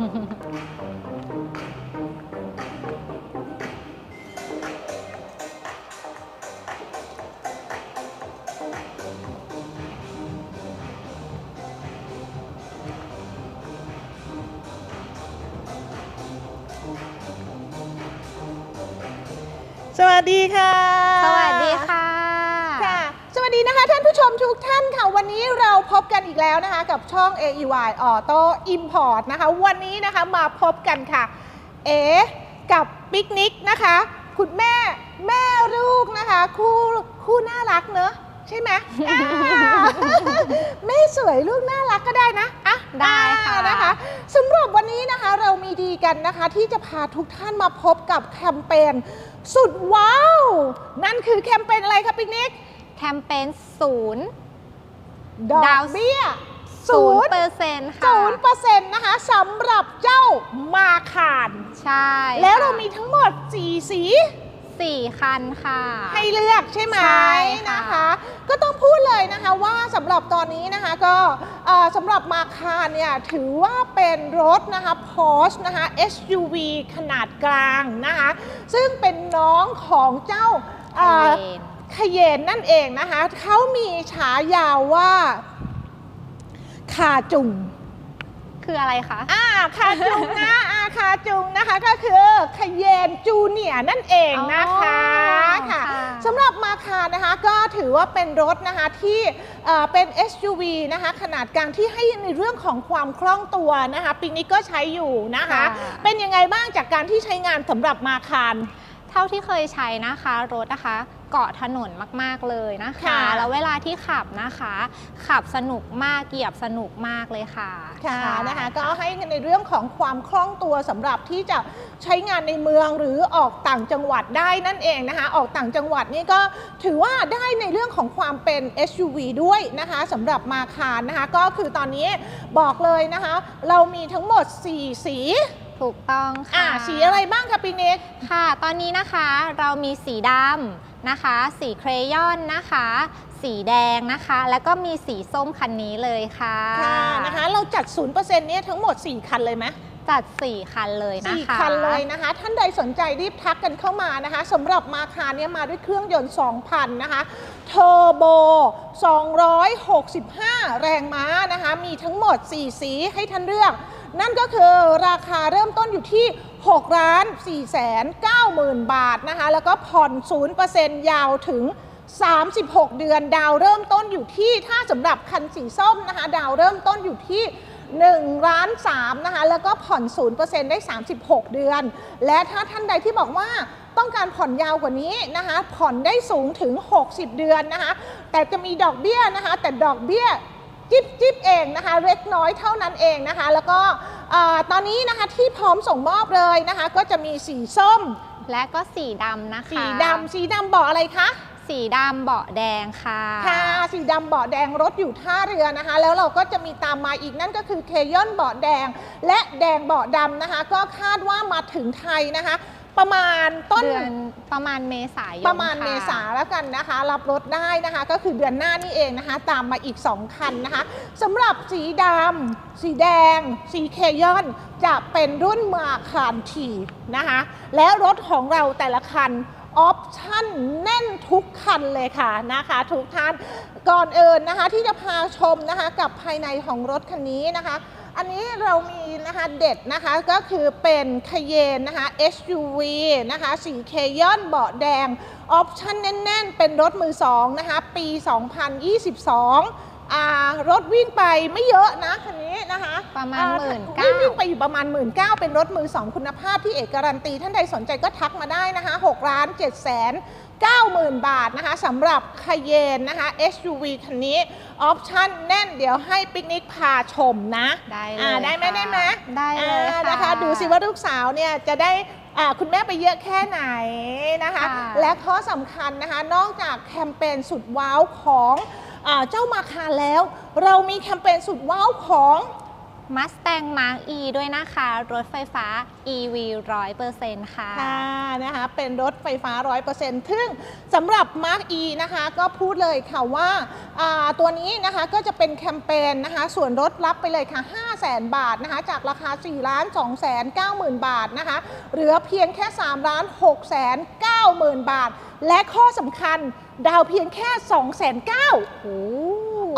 สวัสดีค่ะ สวัสดีค่ะ ค่ะ สวัสดีนะคะท่าน ผู้ชมทุกท่านค่ะ วันนี้เราพบกันอีกแล้วนะคะ กับช่อง AEY Auto Import นะคะ วันนี้นะคะมาพบกันค่ะ เอ๋กับปิกนิกนะคะ คุณแม่แม่ลูกนะคะ คู่คู่น่ารักเนอะใช่ไหมอ่า แม่สวยลูกน่ารักก็ได้นะอะได้ค่ะ อ่านะคะสำหรับวันนี้นะคะเรามีดีกันนะคะ ที่จะพาทุกท่านมาพบกับแคมเปญสุดว้าว นั่นคือแคมเปญอะไรคะปิกนิก แคมเปญศูนย์ดอกดาวเบี้ยศูศูนนย์ย์เปอร์เซ็นต์ค่ะศูนย์เปอร์เซ็นต์นะคะสำหรับเจ้ามาคารใช่แล้วค่ะเรามีทั้งหมด4สี สี่คันค่ะ ให้เลือกใช่ไหมใช่ค่ะนะคะ ก็ต้องพูดเลยนะคะว่าสำหรับตอนนี้นะคะก็เอ่อสำหรับมาคารเนี่ยถือว่าเป็นรถนะคะ Porsche นะคะ SUV ขนาดกลางนะคะ ซึ่งเป็นน้องของเจ้าเอ่อ เย็นขยเยนนั่นเองนะคะเขามีฉายาว่าคาจุงคืออะไรคะ อ่าคาจุงนะอ่าคาจุงนะคะก็คือขยเยนจูเนียร์นั่นเองนะคะอ๋อค่ะค่ะสำหรับมาคานะคะก็ถือว่าเป็นรถนะคะที่เอ่อเป็น SUV นะคะขนาดกลางที่ให้ในเรื่องของความคล่องตัวนะคะปีนี้ก็ใช้อยู่นะคะ ค่ะ เป็นยังไงบ้างจากการที่ใช้งานสำหรับมาคารเท่าที่เคยใช้นะคะรถนะคะ เกาะถนนมาก ๆ เลยนะคะ ค่ะ แล้วเวลาที่ขับนะคะ ขับสนุกมากเหยียบสนุกมากเลยค่ะค่ะใช่ นะคะก็ให้ในเรื่องของความคล่องตัวสำหรับที่จะใช้งานในเมืองหรือออกต่างจังหวัดได้นั่นเองนะคะ ออกต่างจังหวัดนี่ก็ถือว่าได้ในเรื่องของความเป็น SUV ด้วยนะคะสำหรับมาคารนะคะ ก็คือตอนนี้บอกเลยนะคะ เรามีทั้งหมด 4 สีถูกต้องอ่าค่ะสีอะไรบ้างคะปีนิก ค่ะ ตอนนี้นะคะเรามีสีดำ นะคะ สีเครยอนนะคะ สีแดงนะคะ แล้วก็มีสีส้มคันนี้เลยค่ะค่ะนะคะ เราจัด 0%เนี่ยทั้งหมด 4 คันเลยไหมจัด 4 คันเลยนะสี่คะคันเลยนะคะ ท่านใดสนใจรีบทักกันเข้ามานะคะสำหรับมาคาเนี่ยมาด้วยเครื่องยนต์ 2,000 นะคะเทอร์โบ 265 แรงม้านะคะ มีทั้งหมด 4 สีให้ท่านเลือก นั่นก็คือราคาเริ่มต้นอยู่ที่ 6ล้าน4แสน9หมื่นบาทนะคะ แล้วก็ผ่อน 0%ยาวถึง 36 เดือนดาวเริ่มต้นอยู่ที่ถ้าสำหรับคันสีส้มนะคะดาวเริ่มต้นอยู่ที่1ล้าน3นะคะแล้วก็ผ่อน 0%ได้ 36 เดือน และถ้าท่านใดที่บอกว่าต้องการผ่อนยาวกว่านี้นะคะผ่อนได้สูงถึง 60 เดือนนะคะแต่จะมีดอกเบี้ยนะคะแต่ดอกเบี้ย จิบจิบเองนะคะเล็กน้อยเท่านั้นเองนะคะ แล้วก็เอ่อตอนนี้นะคะที่พร้อมส่งมอบเลยนะคะ ก็จะมีสีส้มและก็สีดำนะคะ สีดำสีดำเบาะอะไรคะ สีดำเบาะแดงค่ะ ค่ะสีดำเบาะแดงรถอยู่ท่าเรือนะคะ แล้วเราก็จะมีตามมาอีกนั่นก็คือเคยอนเบาะแดง และแดงเบาะดำนะคะ ก็คาดว่ามาถึงไทยนะคะ ประมาณต้นเดือนประมาณเมษายนประมาณค่เมษาแล้วกันนะคะ รับรถได้นะคะ ก็คือเดือนหน้านี่เองนะคะ ตามมาอีก 2 คันนะคะสำหรับสีดำสีแดง สีเคยอนจะเป็นรุ่นมาคารทีนะคะ และรถของเราแต่ละคัน ออปชั่นแน่นทุกคันเลยค่ะนะคะ ทุกท่านก่อนเอินนะคะที่จะพาชมนะคะกับภายในของรถคันนี้นะคะ อันนี้เรามีนะคะเด็ดนะคะก็คือเป็นคเยนนะคะ SUV นะคะสีเคยอนเบาะแดงออปชั่นแน่น ๆ เป็นรถมือสองนะคะปี 2022อ่า รถวิ่งไปไม่เยอะนะคันนี้นะคะประมาณอ่หมื่นวิ่เก้างวิ่งไปอยู่ประมาณ1 9ื่นเป็นรถมือสองคุณภาพที่เอกการันตี ท่านใดสนใจก็ทักมาได้นะคะ6ล้าน7แสน90,000 บาทนะคะสำหรับคเยนนะคะ SUV คันนี้ ออปชั่นแน่นเดี๋ยวให้ปิกนิกพาชมนะ ได้เลอ่ายได้ไหมค่ะได้ไหมได้เลยอ่าค่ะนะคะดูสิว่าลูกสาวเนี่ยจะได้อ่าคุณแม่ไปเยอะแค่ไหนนะคะค่ะและข้อสำคัญนะคะ นอกจากแคมเปญสุดว้าวของอา เจ้ามาคาแล้ว เรามีแคมเปญสุดว้าวของ Mustang Mark E ด้วยนะคะ รถไฟฟ้า EV 100%ค่ะค่ะนะคะเป็นรถไฟฟ้า 100%ซึ่งสำหรับ Mark E นะคะก็พูดเลยค่ะว่าาตัวนี้นะคะก็จะเป็นแคมเปญนะคะส่วนลดรับไปเลยค่ะ 5 0 0 0 0 0บาทนะคะจากราคา 4 ล้าน2แสน9หมื่นบาทนะคะเหลือเพียงแค่ 3 ล้าน6แสน9หมื่นบาท และข้อสำคัญดาวเพียงแค่2แสน9โ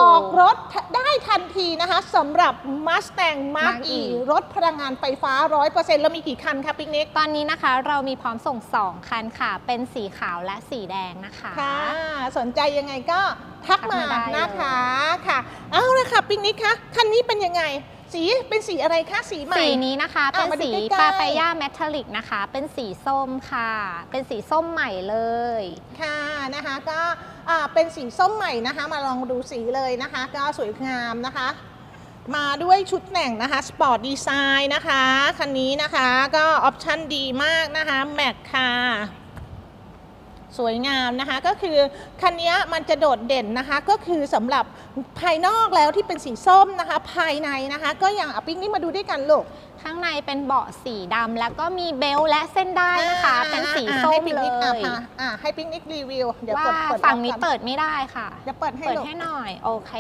อ้ออกรถได้ทันทีนะคะสำหรับ Mustang Mark Mark E E รถพลังงานไฟฟ้า 100%แล้วมีกี่คันคะปิกนิกตอนนี้นะคะ เรามีพร้อมส่ง 2 คันค่ะ เป็นสีขาวและสีแดงนะคะ ค่ะ สนใจยังไงก็ทักมาทักมาได้เลยนะคะค่ะ เอาละค่ะปิกนิกคะคันนี้เป็นยังไง สีเป็นสีอะไรคะสีใหม่ สีนี้นะคะอะเป็นมาดูสีใกล้ๆ ปาปายาเมทัลลิกนะคะ เป็นสีส้มค่ะ เป็นสีส้มใหม่เลย ค่ะนะคะก็อ่าเป็นสีส้มใหม่นะคะ มาลองดูสีเลยนะคะ ก็สวยงามนะคะ มาด้วยชุดแต่งนะคะสปอร์ตดีไซน์นะคะ คันนี้นะคะก็ออปชั่นดีมากนะคะแม็กค่ะ สวยงามนะคะ ก็คือคันนี้มันจะโดดเด่นนะคะก็คือสำหรับภายนอกแล้วที่เป็นสีส้มนะคะ ภายในนะคะ ก็อย่างอะปิ๊งนี่มาดูด้วยกันลูกข้างในเป็นเบาะสีดำแล้วก็มีเบลต์และเส้นได้นะคะอ่าเป็นสีอ่าส้ให้มปิ๊กเลนิกอะยพาอะให้ปิ๊กนิกรีวิวเดี๋ยวว่ากดเปิดฝั่งนี้ออกก่อเปิดไม่ได้ค่ะเดี๋ยวเปิดให้เปิดลูกให้หน่อยโอเค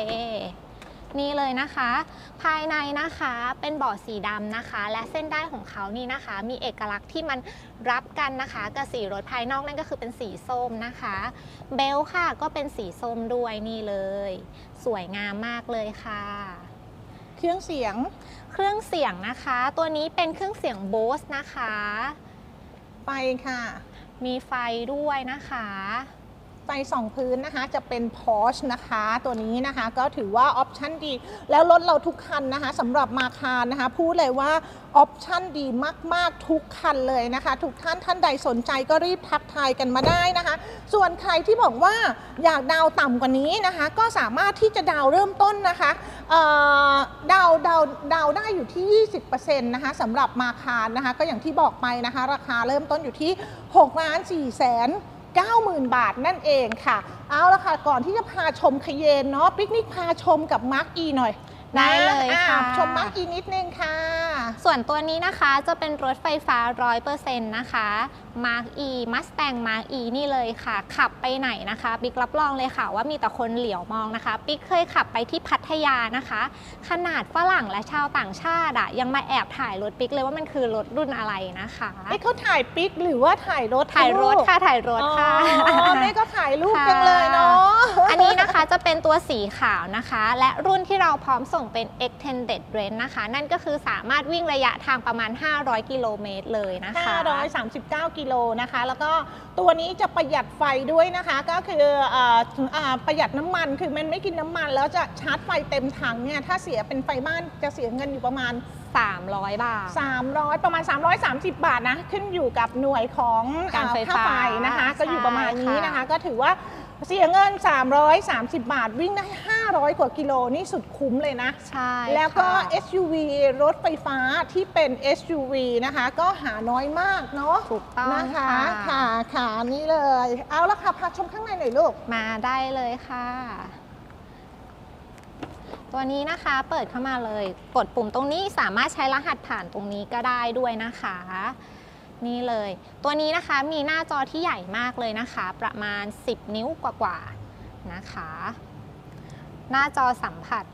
นี่เลยนะคะ ภายในนะคะเป็นเบาะสีดำนะคะ และเส้นได้ของเขานี่นะคะ มีเอกลักษณ์ที่มันรับกันนะคะกับสีรถภายนอกนั่นก็คือเป็นสีส้มนะคะ เบลต์ค่ะก็เป็นสีส้มด้วยนี่เลย สวยงามมากเลยค่ะ เครื่องเสียงเครื่องเสียงนะคะ ตัวนี้เป็นเครื่องเสียงโบสนะคะ ไฟค่ะ มีไฟด้วยนะคะ ไฟสองพื้นนะคะจะเป็น Porsche นะคะตัวนี้นะคะก็ถือว่าออปชั่นดี แล้วรถเราทุกคันนะคะสำหรับมาคารนะคะพูดเลยว่าออปชั่นดีมาก ๆ ทุกคันเลยนะคะ ทุกท่านท่านใดสนใจก็รีบทักทายกันมาได้นะคะ ส่วนใครที่บอกว่าอยากดาวต่ำกว่านี้นะคะ ก็สามารถที่จะดาวเริ่มต้นนะคะดาวดาวดาวได้อยู่ที่ 20%นะคะสำหรับมาคารนะคะ ก็อย่างที่บอกไปนะคะ ราคาเริ่มต้นอยู่ที่6ล้าน4แสน 90,000 บาทนั่นเองค่ะ เอาละค่ะก่อนที่จะพาชมคเยนเนาะปิกนิกพาชมกับมาร์กอีหน่อยนะได้เลยอ่ค่ะชมมาร์กอีนิดนึงค่ะ ส่วนตัวนี้นะคะจะเป็นรถไฟฟ้า 100%นะคะ Mark E Mustang Mark E นี่เลยค่ะ ขับไปไหนนะคะปิ๊กรับรองเลยค่ะว่ามีแต่คนเหลียวมองนะคะปิ๊กเคยขับไปที่พัทยานะคะ ขนาดฝรั่งและชาวต่างชาติอะยังมาแอบถ่ายรถปิ๊กเลยว่ามันคือรถรุ่นอะไรนะคะนี่เขาถ่ายปิกหรือว่าถ่ายรถถ่ายรถลูกค่ะถ่ายรถค่ะอ๋อแม่ก็ถ่ายรูปค่ะจังเลยเนาะอันนี้นะคะจะเป็นตัวสีขาวนะคะ และรุ่นที่เราพร้อมส่งเป็น extended range นะคะ นั่นก็คือสามารถวิ่งระยะทางประมาณ 500 กิโลเมตรเลยนะคะ 539 กิโลนะคะ แล้วก็ตัวนี้จะประหยัดไฟด้วยนะคะ ก็คือเอ่ออ่าประหยัดน้ำมัน คือมันไม่กินน้ำมัน แล้วจะชาร์จไฟเต็มถังเนี่ย ถ้าเสียเป็นไฟบ้านจะเสียเงินอยู่ประมาณ300 บาท 300 ประมาณ 330 บาทนะ ขึ้นอยู่กับหน่วยของการไฟอ่ค่าฟ้าไฟนะคะ ก็อยู่ประมาณนี้นะคะใช่ค่ะก็ถือว่า เสียเงิน 330 บาท วิ่งได้ 500 กว่ากิโลนี่สุดคุ้มเลยนะ ใช่ แล้วก็ค่ะ SUV รถไฟฟ้าที่เป็น SUV นะคะ ก็หาน้อยมากเนาะถูกต้องนะคะค่ะค่ะค่ะนี่เลย เอาละค่ะพาชมข้างในหน่อยลูก มาได้เลยค่ะตัวนี้นะคะเปิดเข้ามาเลย กดปุ่มตรงนี้สามารถใช้รหัสผ่านตรงนี้ก็ได้ด้วยนะคะ นี่เลย ตัวนี้นะคะมีหน้าจอที่ใหญ่มากเลยนะคะ ประมาณ 10 นิ้วกว่าๆนะคะ หน้าจอสัมผัส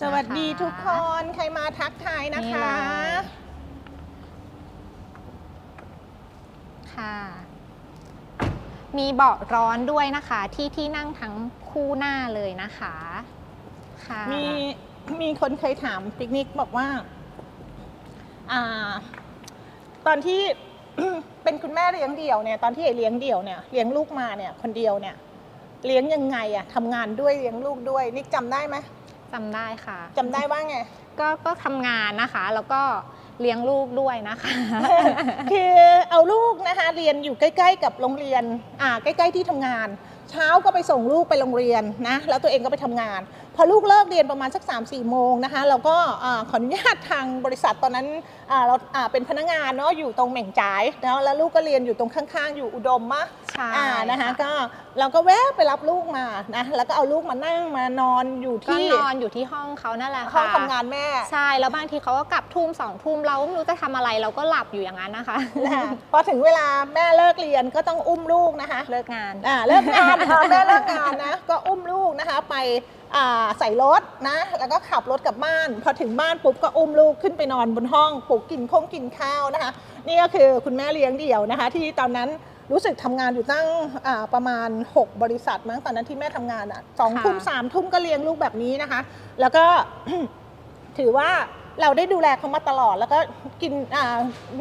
สวัสดีนะคะทุกคน ใครมาทักทายนะนี่คะเลยค่ะ มีเบาะร้อนด้วยนะคะ ที่ที่นั่งทั้งคู่หน้าเลยนะคะ ค่ะ มีมีคนเคยถามปิกนิกบอกว่า อ่า ตอนที่ เป็นคุณแม่เลี้ยงเดี่ยวเนี่ยตอนที่ไอเลี้ยงเดี่ยวเนี่ยเลี้ยงลูกมาเนี่ยคนเดียวเนี่ย เลี้ยงยังไงอะทำงานด้วยเลี้ยงลูกด้วยนิกจำได้ไหมจำได้ค่ะจำได้ว่าไง ก็ก็ทำงานนะคะ แล้วก็เลี้ยงลูกด้วยนะคะ คือเอาลูกนะคะเรียนอยู่ใกล้ ๆ กับโรงเรียนอ่าใกล้ ๆ ที่ทำงาน เช้าก็ไปส่งลูกไปโรงเรียนนะแล้วตัวเองก็ไปทำงานพพ อลูกเลิกเรียนประมาณสัก3ามสี่โมงนะคะเราก็อ่าขออนุญาตทางบริษัทตอนนั้นอ่าเราอ่าเป็นพนักงานเนาะอยู่ตรงเหม่งจ่ายเนาะแล้วลูกก็เรียนอยู่ตรงข้างๆ อยู่อุดมมะใช่อ่านะคะค่ะก็เราก็แวะไปรับลูกมานะแล้วก็เอาลูกมานั่งมานอนอยู่ก็ที่นอนอยู่ที่ห้องเขานั่นแหละค่ะห้องทำงานแม่ใช่แล้วบางทีเขาก็กลับทุ่มสองทุ่มเราก็ไม่รู้จะทำอะไรเราก็หลับอยู่อย่างนั้นนะคะนะคะพอถึงเวลาแม่เลิกเรียนก็ต้องอุ้มลูกนะคะ เลิกงานอ่าเลิกงานค่ะแม่เลิกงานนะก็อุ้มลูกนะคะไปอ่า ใส่รถนะ แล้วก็ขับรถกลับบ้าน พอถึงบ้านปุ๊บก็อุ้มลูกขึ้นไปนอนบนห้องปลุกกินคงกินข้าวนะคะ นี่ก็คือคุณแม่เลี้ยงเดี่ยวนะคะ ที่ตอนนั้นรู้สึกทำงานอยู่ตั้งอ่าประมาณ 6 บริษัทมั้งตอนนั้นที่แม่ทำงานอะสองค่ะทุ่มสามทุ่มก็เลี้ยงลูกแบบนี้นะคะ แล้วก็ถือว่า เราได้ดูแลเขามาตลอด แล้วก็กินอา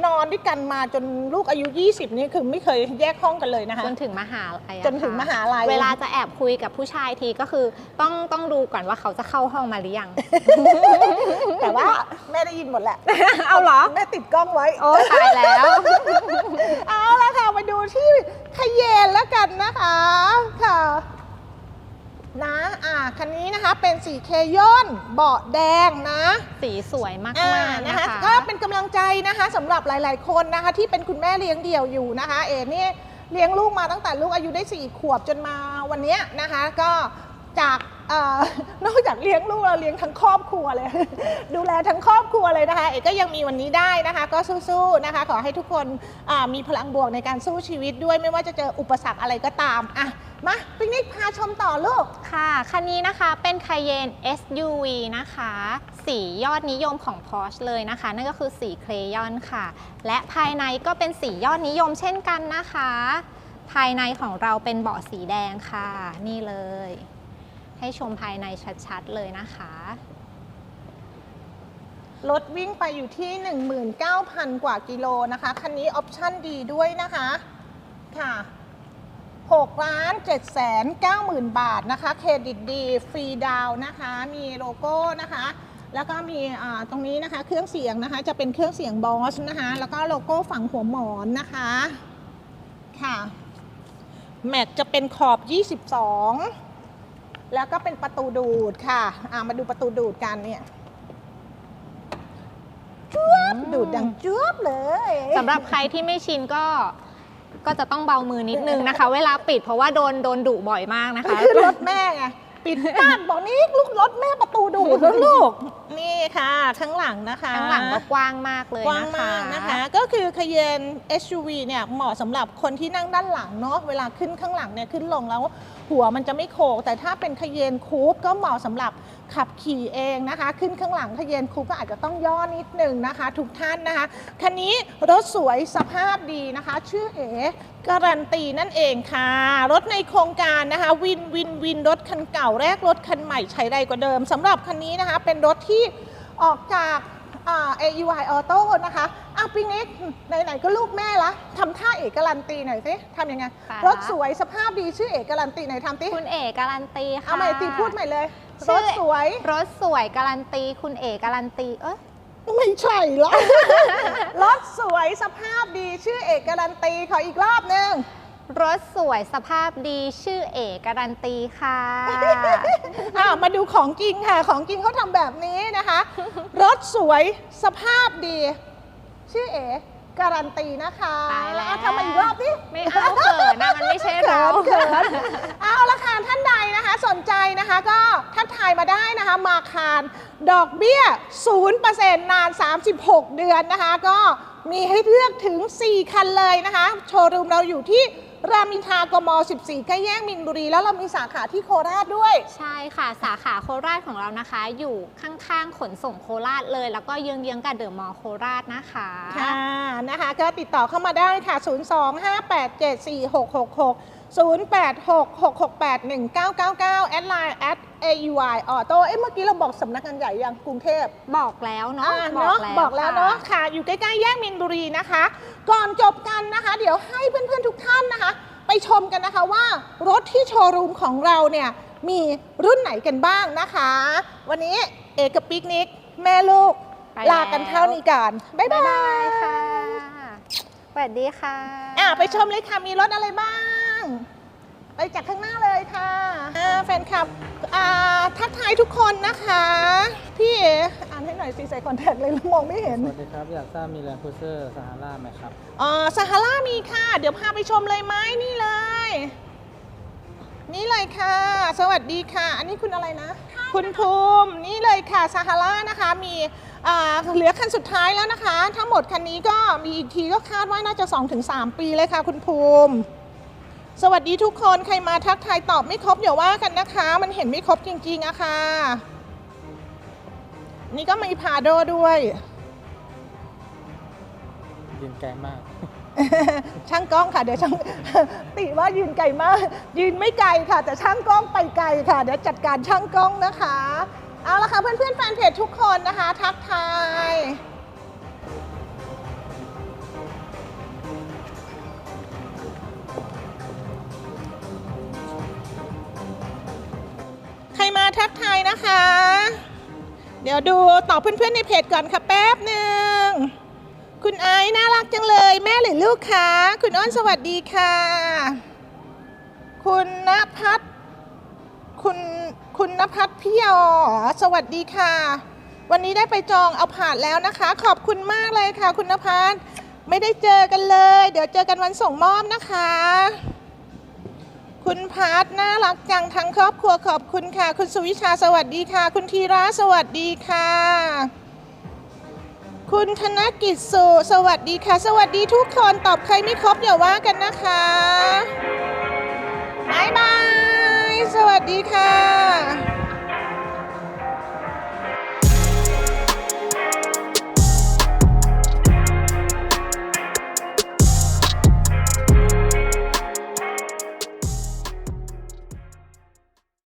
นอนด้วยกันมาจนลูกอายุ 20 นี่คือไม่เคยแยกห้องกันเลยนะคะจนถึงมหาลัยอะจนถึงมหาลัยเวลาจะแอบคุยกับผู้ชายทีก็คือต้องต้องดูก่อนว่าเขาจะเข้าห้องมาหรือยัง แต่ว่าแม่ได้ยินหมดแหละ เอาเหรอ แม่ติดกล้องไว้ โอ้ตายแล้ว เอาละค่ะมาดูที่ขยเยนแล้วกันนะคะค่ะ นะอ่าคันนี้นะคะเป็นสีเคย่นเบาะแดงนะสีสวยมากอ่าๆนะนะคะคะก็เป็นกำลังใจนะคะสำหรับหลาย ๆ คนนะคะที่เป็นคุณแม่เลี้ยงเดี่ยวอยู่นะคะ เอนี่เลี้ยงลูกมาตั้งแต่ลูกอายุได้4ขวบจนมาวันเนี้ยนะคะ ก็จากเออ นอกจากเลี้ยงลูกเราเลี้ยงทั้งครอบครัวเลย ดูแลทั้งครอบครัวเลยนะคะ เอกก็ยังมีวันนี้ได้นะคะ ก็สู้ๆนะคะ ขอให้ทุกคนมีพลังบวกในการสู้ชีวิตด้วยไม่ว่าจะเจออุปสรรคอะไรก็ตามอะมาปิกนิกพาชมต่อลูกค่ะ คันนี้นะคะเป็น Cayenne SUV นะคะ สียอดนิยมของ Porsche เลยนะคะ นั่นก็คือสีเครยอนค่ะ และภายในก็เป็นสียอดนิยมเช่นกันนะคะ ภายในของเราเป็นเบาะสีแดงค่ะ นี่เลย ให้ชมภายในชัดๆเลยนะคะ รถวิ่งไปอยู่ที่ 19,000 กว่ากิโลนะคะ คันนี้ออปชั่นดีด้วยนะคะ ค่ะ6ล้าน7แสน9หมื่นบาทนะคะ เครดิตดี ฟรีดาวนะคะ มีโลโก้นะคะ แล้วก็มีอ่าตรงนี้นะคะ เครื่องเสียงนะคะ จะเป็นเครื่องเสียงบอสนะคะ แล้วก็โลโก้ฝั่งหัวหมอนนะคะ ค่ะ แม็กจะเป็นขอบ 22 แล้วก็เป็นประตูดูดค่ะอ่ามาดูประตูดูดกันเนี่ยจุ๊บดูดดังจุ๊บเลยสำหรับใครที่ไม่ชินก็ก็จะต้องเบามือนิดนึงนะคะ เวลาปิดเพราะว่าโดนโดนดุบ่อยมากนะคะขึ้นรถแม่ไง ปิดบ้านบอกนี่ลูกรถแม่ประตูดูดแล้วลูก นี่ค่ะข้างหลังนะคะข้างหลังก็กว้างมากเลยกว้างนะคะมากนะคะ ก็คือ Cayenne SUV เนี่ยเหมาะสำหรับคนที่นั่งด้านหลังเนาะเวลาขึ้นข้างหลังเนี่ยขึ้นลงแล้วหัวมันจะไม่โขกแต่ถ้าเป็น Cayenne Coupe ก็เหมาะสำหรับขับขี่เองนะคะ ขึ้นข้างหลัง Cayenne Coupe ก็อาจจะต้องย่อนิดนึงนะคะ ทุกท่านนะคะคันนี้รถสวยสภาพดีนะคะ ชื่อเอ๋ การันตีนั่นเองค่ะ รถในโครงการนะคะ วินวินวินรถคันเก่าแรกรถคันใหม่ใช้ได้กว่าเดิมสำหรับคันนี้นะคะ เป็นรถที่ออกจากอ่า AUI Auto นะคะอะปิงนิกไหนๆก็ลูกแม่ละทำท่าเอกการันตีหน่อยสิทำยังไง ค่ะ รถสวยสภาพดีชื่อเอกการันตีไหนอยทำติคุณเอกการันตีค่ะ เอาใหม่ตีพูดใหม่เลย ชื่รอ ถสวย รถสวยการันตี คุณเอกการันตี เอ้ย ไม่ใช่ละรถสวยสภาพดีชื่อเอกการันตีขออีกรอบหนึง รถสวยสภาพดีชื่อเอกการันตีค่ะ อะมาดูของจริงค่ะ ของจริงเขาทำแบบนี้นะคะ รถสวยสภาพดี ชื่อเอการันตีนะคะตายแล้ว อะทำมาอีกรอบดิ ไม่เอาเขินนะมันไม่ใช่เรา เขินเขินเอาละค่ะท่านใดนะคะ สนใจนะคะ ก็ทักทายมาได้นะคะ มาคาร ดอกเบี้ย 0%นาน 36 เดือนนะคะ ก็มีให้เลือกถึง 4 คันเลยนะคะ โชว์รูมเราอยู่ที่รามอินทรากม 14ใกล้แยกมินบุรี แล้วเรามีสาขาที่โคราชด้วย ใช่ค่ะ สาขาโคราชของเรานะคะ อยู่ข้างๆ ขนส่งโคราชเลย แล้วก็เยื้องๆกับเดอะมอลล์โคราชนะคะ ค่ะนะคะ ก็ติดต่อเข้ามาได้ค่ะ 025874666 0866681999แอดไลน์ at AUI Auto เอ๊ะเมื่อกี้เราบอกสำนักงานใหญ่ยังกรุงเทพบอกแล้วเนาะอ่าเนาะบอกแล้วเนาะค่ค่ะ อยู่ใกล้ๆแยกมินบุรีนะคะ ก่อนจบกันนะคะ เดี๋ยวให้เพื่อนๆทุกท่านนะคะ ไปชมกันนะคะว่ารถที่โชว์รูมของเราเนี่ยมีรุ่นไหนกันบ้างนะคะ วันนี้เอกบปิกนิก แม่ลูกไปแล้วลากันเท่านี้กัน บ๊ายบาบ๊ายบายยค่ะสวัสดีค่ะอะไปชมเลยค่ะ มีรถอะไรบ้างไไปจากข้างหน้าเลยค่ะอ่าแฟนคลับอ่า ทักทายทุกคนนะคะ พี่เออ่านให้หน่อยสิใส่คอนแทคเลยแล้วมองไม่เห็นสวัสดีครับ อยากทราบมีแรงคูเซอร์ซาฮาราไหมครับอ่าซาฮารามีค่ะ เดี๋ยวพาไปชมเลยไหมนี่เลย นี่เลยค่ะ สวัสดีค่ะ อันนี้คุณอะไรนะ คุณภูมินี่เลยค่ะซาฮารานะคะมีอ่าเหลือคันสุดท้ายแล้วนะคะ ทั้งหมดคันนี้ก็มีอีกทีก็คาดว่าน่าจะ 2-3 ปีเลยค่ะ คุณภูมิ สวัสดีทุกคนใครมาทักทายตอบไม่ครบอย่าว่ากันนะคะ มันเห็นไม่ครบจริงๆอะค่ะ นี่ก็มีพาโดด้วยยืนไกลมาก ช่างกล้องค่ะเดี๋ยวช่างติว่ายืนไกลมาก ยืนไม่ไกลค่ะ แต่ช่างกล้องไปไกลค่ะ เดี๋ยวจัดการช่างกล้องนะคะ เอาละค่ะเพื่อนๆแฟนเพจทุกคนนะคะ ทักทาย รมาทักทายนะคะ เดี๋ยวดูตอบเพื่อนๆในเพจก่อนค่ะแป๊บหนึ่ง คุณไอซ์น่ารักจังเลย แม่หรือลูกคะคุณอ้นสวัสดีค่ะ คุณนภัทรคุณคุณนภัทรพี่ยอสวัสดีค่ะ วันนี้ได้ไปจองเอาผ่านแล้วนะคะ ขอบคุณมากเลยค่ะ คุณนภัทรไม่ได้เจอกันเลย เดี๋ยวเจอกันวันส่งมอบนะคะ คุณพัทน่ารักจังทั้งครอบครัวขอบคุณค่ะ คุณสุวิชาสวัสดีค่ะ คุณธีระสวัสดีค่ะ คุณธนกิจสุสวัสดีค่ะ สวัสดีทุกคนตอบใครไม่ครบอย่าว่ากันนะคะบายบาย สวัสดีค่ะ